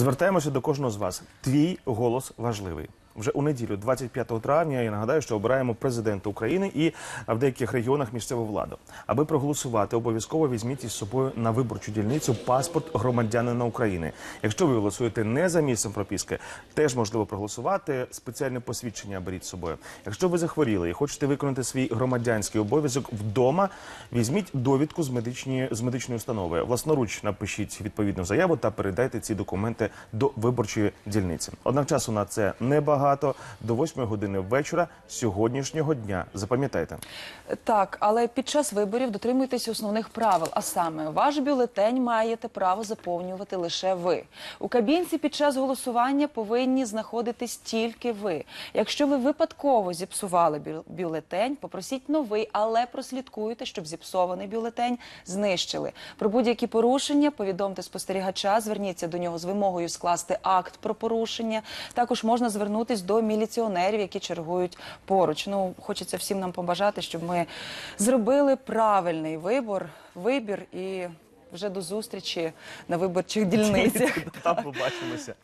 Звертаємося до кожного з вас. Твій голос важливий. Вже у неділю, 25 травня, я нагадаю, що обираємо президента України і в деяких регіонах місцеву владу. Аби проголосувати, обов'язково візьміть із собою на виборчу дільницю паспорт громадянина України. Якщо ви голосуєте не за місцем прописки, теж можливо проголосувати. Спеціальне посвідчення беріть з собою. Якщо ви захворіли і хочете виконати свій громадянський обов'язок вдома, візьміть довідку з медичні з медичної установи. Власноруч напишіть відповідну заяву та передайте ці документи до виборчої дільниці. Однак часу на це небагато. До 8 години вечора сьогоднішнього дня. Запам'ятайте. Так, але під час виборів дотримуйтесь основних правил. А саме, ваш бюлетень маєте право заповнювати лише ви. У кабінці під час голосування повинні знаходитись тільки ви. Якщо ви випадково зіпсували бю- бюлетень, попросіть новий, але прослідкуйте, щоб зіпсований бюлетень знищили. Про будь-які порушення повідомте спостерігача, зверніться до нього з вимогою скласти акт про порушення. Також можна звернутись до міліціонерів, які чергують поруч. Ну, хочеться всім нам побажати, щоб ми зробили правильний вибор, вибір і вже до зустрічі на виборчих дільницях. Там побачимося.